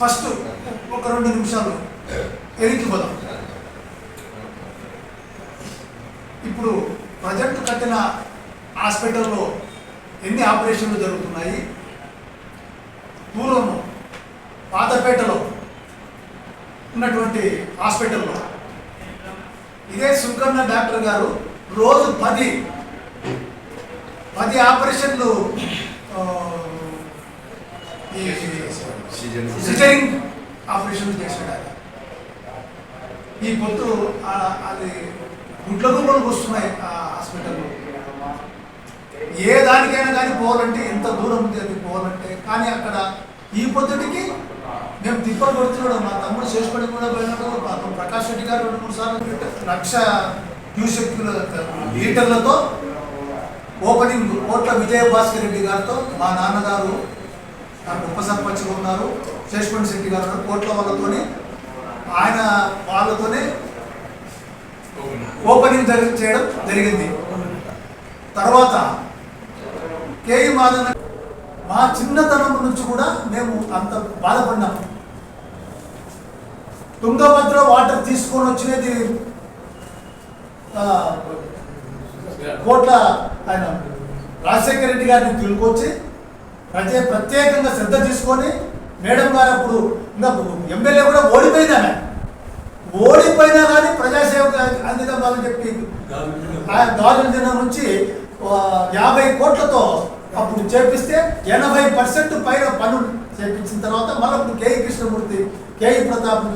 First ఒక రెండు నిమిషాలు ఎనికి పోదాం ఇప్పుడు ప్రజెంట్ కట్టిన హాస్పిటల్లో ఎన్ని ఆపరేషన్లు జరుగుతున్నాయి? పూర్వము పాతపేటలో ఉన్నటువంటి హాస్పిటల్లో. ఇదే సుకన్న డాక్టర్ గారు రోజు పది పది ఆపరేషన్లు ఈ సిజరింగ్ ఆపరేషన్ చేశాడు ఆయన ఈ పొత్తు అది గుడ్లకు కూడా వస్తున్నాయి ఆ హాస్పిటల్లో. ఏ దానికైనా కానీ పోవాలంటే ఎంత దూరం ఉంది అది పోవాలంటే కానీ అక్కడ ఈ పొద్దుటికి మేము తిప్పలు కొడుతున్నాడు. మా తమ్ముడు శేషపడి కూడా పోయినాడు మా తమ్ముడు ప్రకాష్ రెడ్డి గారు రెండు మూడు సార్లు లక్ష క్యూసెక్యుల లీటర్లతో ఓపెనింగ్ కోట్ల విజయభాస్కర్ రెడ్డి గారితో మా నాన్నగారు దానికి ఉప సర్పంచ్గా ఉన్నారు. శేష్మణ్ శెట్టి గారు ఉన్నారు. కోట్ల వాళ్ళతోనే ఆయన వాళ్ళతోనే ఓపెనింగ్ జరి చేయడం జరిగింది. తర్వాత కేఈ మాదన్న మా చిన్నతనం నుంచి కూడా మేము అంత బాధపడినాం తుంగభద్ర వాటర్ తీసుకొని వచ్చినది కోట్ల ఆయన రాజశేఖర రెడ్డి గారిని తీసుకొచ్చి ప్రత్యే ప్రత్యేకంగా శ్రద్ధ తీసుకొని మేడం గారు అప్పుడు ఇంకా ఎమ్మెల్యే కూడా ఓడిపోయిందా ఓడిపోయినా కానీ ప్రజాసేవకు అందిద్దామని చెప్పి ఆ గాజుల దినం నుంచి యాభై కోట్లతో అప్పుడు చేపిస్తే ఎనభై పర్సెంట్ పైన పనులు చేపించిన తర్వాత మళ్ళీ ఇప్పుడు కేఈ కృష్ణమూర్తి కేఈ ప్రతాప్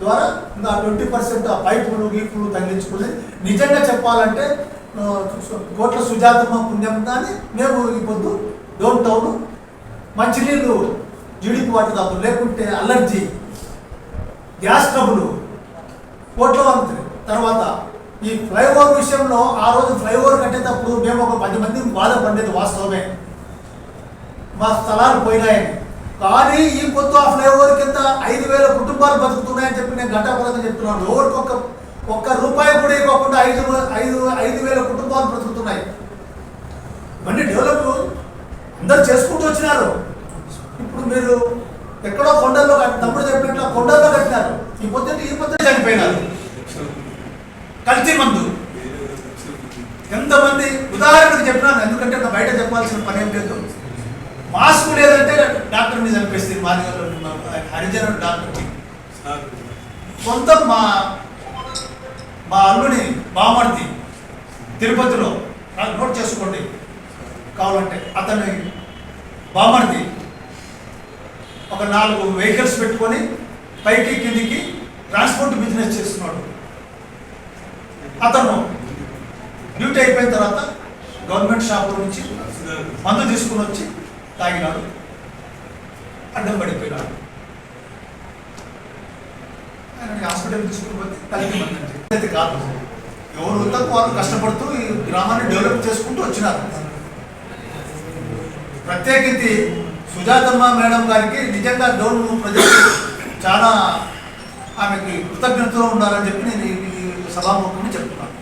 ద్వారా ఇంకా ట్వంటీ పర్సెంట్ ఆ పైపులు గీపులు తగ్గించుకుని నిజంగా చెప్పాలంటే కోట్ల సుజాతమ్మ పుణ్యం కానీ మేము ఈ పొద్దు డౌన్ టౌన్ మంచినీళ్ళు జీడిపి వాటి తాగు లేకుంటే అలర్జీ గ్యాస్ ట్రబుల్ కోట్ల వంతు తర్వాత ఈ ఫ్లైఓవర్ విషయంలో ఆ రోజు ఫ్లైఓవర్ కట్టేటప్పుడు మేము ఒక పది మంది బాధపడేది వాస్తవమే. మా స్థలాలు పోయినాయని. కానీ ఈ పొత్తు ఆ ఫ్లైఓవర్ కింద ఐదు వేల కుటుంబాలు బతుకుతున్నాయని చెప్పి నేను ఘంటాపరంగా చెప్తున్నాను. ఎవరికి ఒక్క ఒక్క రూపాయి కూడా ఇవ్వకుండా ఐదు ఐదు ఐదు వేల కుటుంబాలు బ్రతుకుతున్నాయి. మళ్ళీ అందరు చేసుకుంటూ వచ్చినారు. ఇప్పుడు మీరు ఎక్కడో కొండల్లో తమ్ముడు చెప్పినట్లు కొండల్లో కట్టినారు. ఈ పొద్దున్న ఈ పొద్దున చనిపోయినారు. కల్తీ మందు. ఎంతమంది ఉదాహరణకు చెప్పినాను ఎందుకంటే నా బయట చెప్పాల్సిన పని ఏం లేదు. మాస్క్ లేదంటే డాక్టర్ని అనిపిస్తుంది మా హరిజన డాక్టర్. కొంత మా మా అల్లుని బామర్ది తిరుపతిలో నోట్ చేసుకోండి. కావాలంటే అతని బామర్ది ఒక నాలుగు వెహికల్స్ పెట్టుకొని పైకి కిందికి ట్రాన్స్పోర్ట్ బిజినెస్ చేస్తున్నాడు. అతను డ్యూటీ అయిపోయిన తర్వాత గవర్నమెంట్ షాపుల నుంచి మందు తీసుకుని వచ్చి తాగినాడు. అడ్డం పడిపోయినాడు. హాస్పిటల్ తీసుకుని పోతే కలిగి మంది కాదు. ఎవరు తక్కువ వాళ్ళు కష్టపడుతూ ఈ గ్రామాన్ని డెవలప్ చేసుకుంటూ వచ్చినారు. ప్రత్యేకించి సుజాతమ్మ మేడం గారికి నిజంగా డౌన్ ప్రజలు చాలా ఆమెకి కృతజ్ఞతలో ఉండాలని చెప్పి నేను ఈ ఈ సభాముఖంగా చెప్తున్నాను.